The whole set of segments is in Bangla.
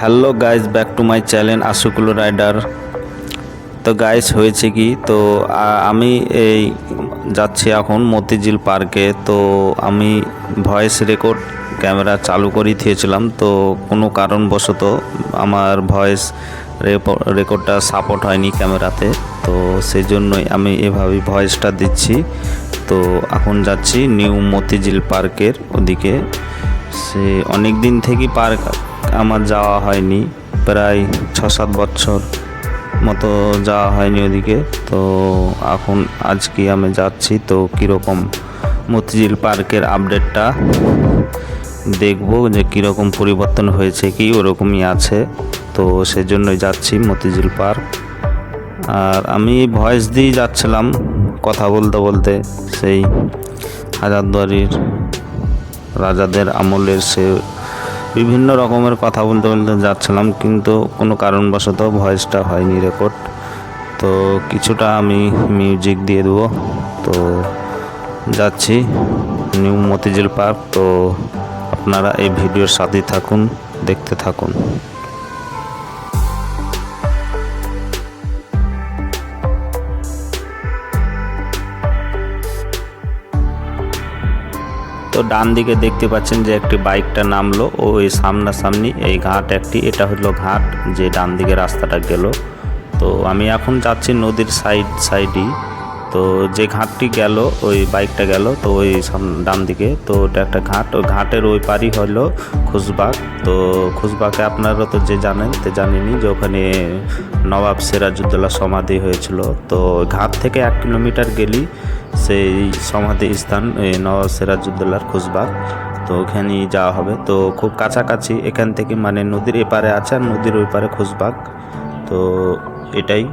Hello guys back to my channel আশুকুল rider. তো গাইস, হয়েছে কি? তো আমি এই যাচ্ছি এখন মতিঝিল পার্কে। তো আমি ভয়েস রেকর্ড ক্যামেরা চালু করে দিয়েছিলাম। তো কোনো কারণবশত আমার ভয়েস রেকর্ডটা সাপোর্ট হয়নি ক্যামেরাতে। তো সেই জন্যই আমি এভাবে ভয়েসটা দিচ্ছি। তো এখন যাচ্ছি নিউ মতিঝিল পার্কের ওদিকে। সে অনেক দিন থেকেই পার্ক আমার যাওয়া হয়নি, প্রায় ছ সাত বছর মতো যাওয়া হয়নি ওদিকে। তো এখন আজকে আমি যাচ্ছি, তো কীরকম মতিঝিল পার্কের আপডেটটা দেখব যে কীরকম পরিবর্তন হয়েছে কি, ওরকমই আছে। তো সেজন্যই যাচ্ছি মতিঝিল পার্ক। আর আমি ভয়েস দিয়েই যাচ্ছিলাম কথা বলতে বলতে, সেই হাজারদুয়ারির রাজাদের আমলের সে বিভিন্ন রকমের কথা বলতে বলতে যাচ্ছিলাম, কিন্তু কোনো কারণবশত ভয়েসটা হয়নি রেকর্ড তো কিছুটা আমি মিউজিক দিয়ে দেবো। তো যাচ্ছি নিউ মতিঝিল পার্ক। তো আপনারা এই ভিডিওর সাথেই থাকুন, দেখতে থাকুন। তো ডান দিকে দেখতে পাচ্ছেন যে একটি বাইকটা নামলো। ও এই সামনাসামনি এই ঘাট একটি, এটা হলো ঘাট যে ডান দিকে রাস্তাটা গেল। তো আমি এখন যাচ্ছি নদীর সাইড, সাইডই। তো যে ঘাটটি গেল, ওই বাইকটা গেল, তো ওই ডান দিকে। তো ওটা একটা ঘাট। ওই ঘাটের ওই পারই হলো খুশবাগ তো খুশবাগে আপনারা তো যে জানেন, তে জানেনি যে ওখানে নবাব সিরাজউদ্দৌলা সমাধি হয়েছিল। তো ঘাট থেকে এক কিলোমিটার গেলেই সেই সমাধি স্থান নবাব সিরাজউদ্দৌলার খুশবাগ তো ওখানেই যাওয়া হবে। তো খুব কাছাকাছি এখান থেকে মানে নদীর এপারে আছে আর নদীর ওই পারে খুশবাগ তো এটাই।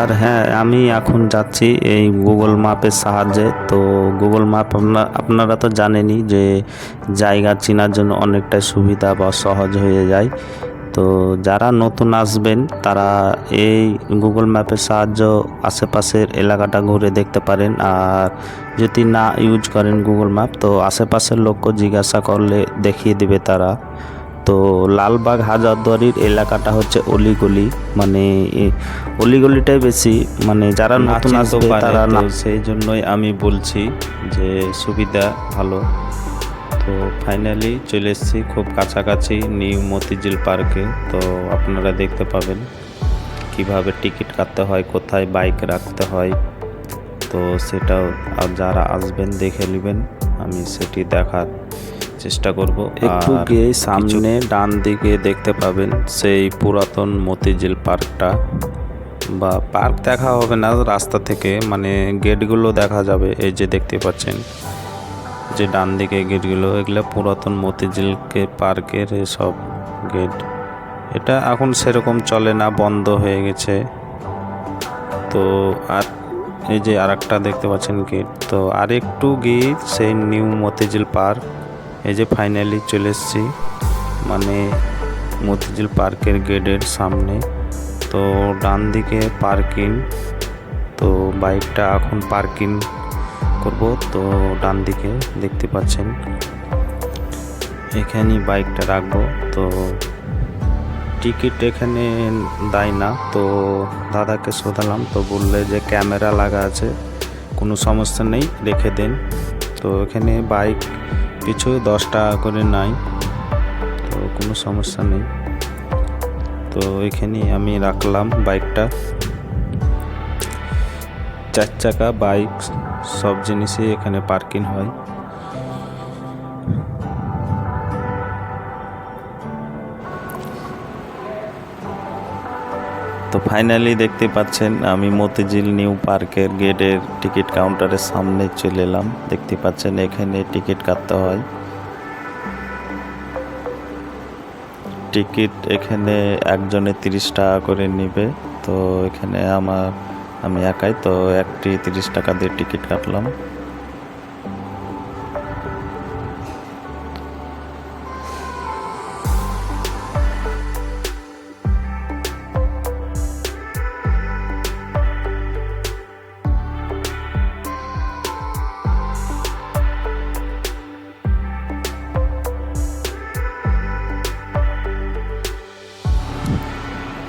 আর হ্যাঁ আমি এখন যাচ্ছি এই গুগল ম্যাপের সাহায্যে। তো গুগল ম্যাপ আপনার আপনারা তো জানেনই যে জায়গা চেনার জন্য অনেকটাই সুবিধা বা সহজ হয়ে যায়। তো যারা নতুন আসবেন তারা এই গুগল ম্যাপের সাহায্য আশেপাশের এলাকাটা ঘুরে দেখতে পারেন। আর যদি না ইউজ করেন গুগল ম্যাপ তো আশেপাশের লোককে জিজ্ঞাসা করলে দেখিয়ে দেবে তারা। তো লালবাগ হাজারদুয়ারির এলাকাটা হচ্ছে অলিগলি মানে অলিগলিটাই বেশি মানে যারা নতুন আসবে তারা না সেই জন্যই আমি বলছি যে সুবিধা ভালো। তো ফাইনালি চলে এসেছি খুব কাছাকাছি নিউ মতিঝিল পার্কে তো আপনারা দেখতে পাবেন কীভাবে টিকিট কাটতে হয় কোথায় বাইক রাখতে হয়। তো সেটাও আর যারা আসবেন দেখে নেবেন। আমি সেটি দেখার চেষ্টা করব। একটু গিয়ে সামনে ডান দিকে দেখতে পাবেন সেই পুরাতন মতিঝিল পার্কটা বা পার্ক দেখা হবে না রাস্তা থেকে মানে গেটগুলো দেখা যাবে এই যে দেখতে পাচ্ছেন। যে ডান দিকে গেটগুলো, এগুলো পুরাতন মতিঝিলকে পার্কের সব গেট। এটা এখন সেরকম চলে না, বন্ধ হয়ে গেছে। তো আর এই যে আরেকটা দেখতে পাচ্ছেন গেট, তো আর একটু গিয়ে সেই নিউ মতিঝিল পার্ক, এই যে ফাইনালি চলে এসেছি। মানে মতিঝিল পার্কের গেটের সামনে। তো ডান দিকে পার্কিং, তো বাইকটা এখন পার্কিং করব। তো ডান দিকে দেখতে পাচ্ছেন, এখানেই বাইকটা রাখব। তো টিকিট এখানে দেয় না। তো দাদাকে শোধালাম, তো বললে যে ক্যামেরা লাগা আছে, কোনো সমস্যা নেই, রেখে দেন। তো এখানে বাইক পিছু দশ টাকা করে নাই, তো কোনো সমস্যা নেই। তো এখানে আমি রাখলাম বাইকটা। চার চাকা বাইক, সব জিনিসই এখানে পার্কিং হয়। তো ফাইনালি দেখতে পাচ্ছেন, আমি মতিঝিল নিউ পার্কের গেটের টিকিট কাউন্টারের সামনে চলে এলাম। দেখতে পাচ্ছেন, এখানে টিকিট কাটতে হয়। টিকিট এখানে একজনে তিরিশ টাকা করে নেবে। তো এখানে আমার আমি একাই তো একটি তিরিশ টাকা দিয়ে টিকিট কাটলাম।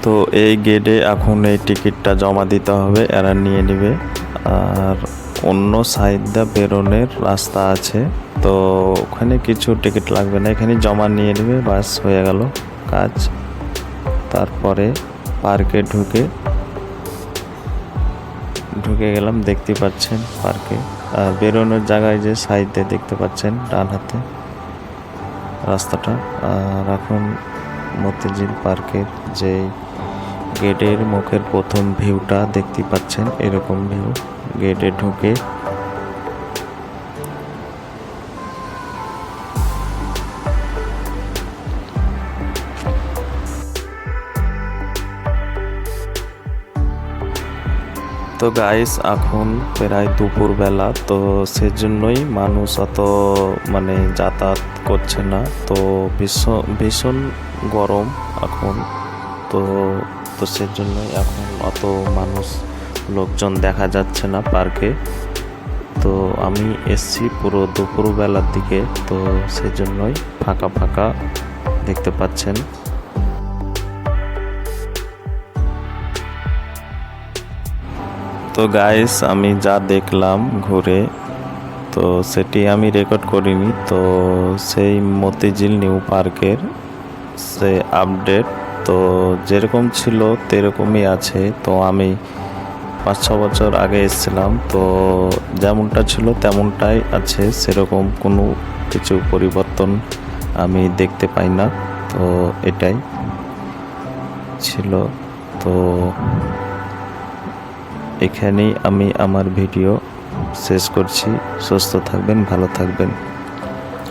তো এই গেটে এখন এই টিকিটটা জমা দিতে হবে, এরা নিয়ে নেবে। আর অন্য সাইড দিয়ে বেরোনের রাস্তা আছে, তো ওখানে কিছু টিকিট লাগবে না। এখানে জমা নিয়ে নেবে, বাস হয়ে গেল, কাজ। তারপরে পার্কে ঢুকে ঢুকে গেলাম, দেখতে পাচ্ছেন পার্কে আর বেরোনোর জায়গায় যে সাইড দেখতে পাচ্ছেন, ডান হাতে রাস্তাটা। আর এখন মতিঝিল পার্কের যে গেটের মুখের প্রথম ভিউটা দেখতে পাচ্ছেন, এরকম ভিউ। গেটে ঢুকে তো গাইস এখন প্রায় দুপুরবেলা, তো সেজন্যই মানুষ অত মানে যাতায়াত করছে না। তো ভীষণ ভীষণ গরম এখন। তো তো সেজন্যই এখন অত মানুষ লোকজন দেখা যাচ্ছে না পার্কে। তো আমি এসছি পুরো দুপুরবেলার দিকে, তো সেজন্যই ফাঁকা ফাঁকা দেখতে পাচ্ছেন। তো গাইস আমি যা দেখলাম ঘুরে, তো সেটি আমি রেকর্ড করিনি। তো সেই মতিঝিল নিউ পার্কের সে আপডেট তো যেরকম ছিল তেরকমই আছে। তো আমি পাঁচ, ছ বছর আগে এসেছিলাম। তো যেমনটা ছিল তেমনটাই আছে, সেরকম কোনো কিছু পরিবর্তন আমি দেখতে পাই না। তো এটাই ছিল। তো এখানেই আমি আমার ভিডিও শেষ করছি। সুস্থ থাকবেন, ভালো থাকবেন।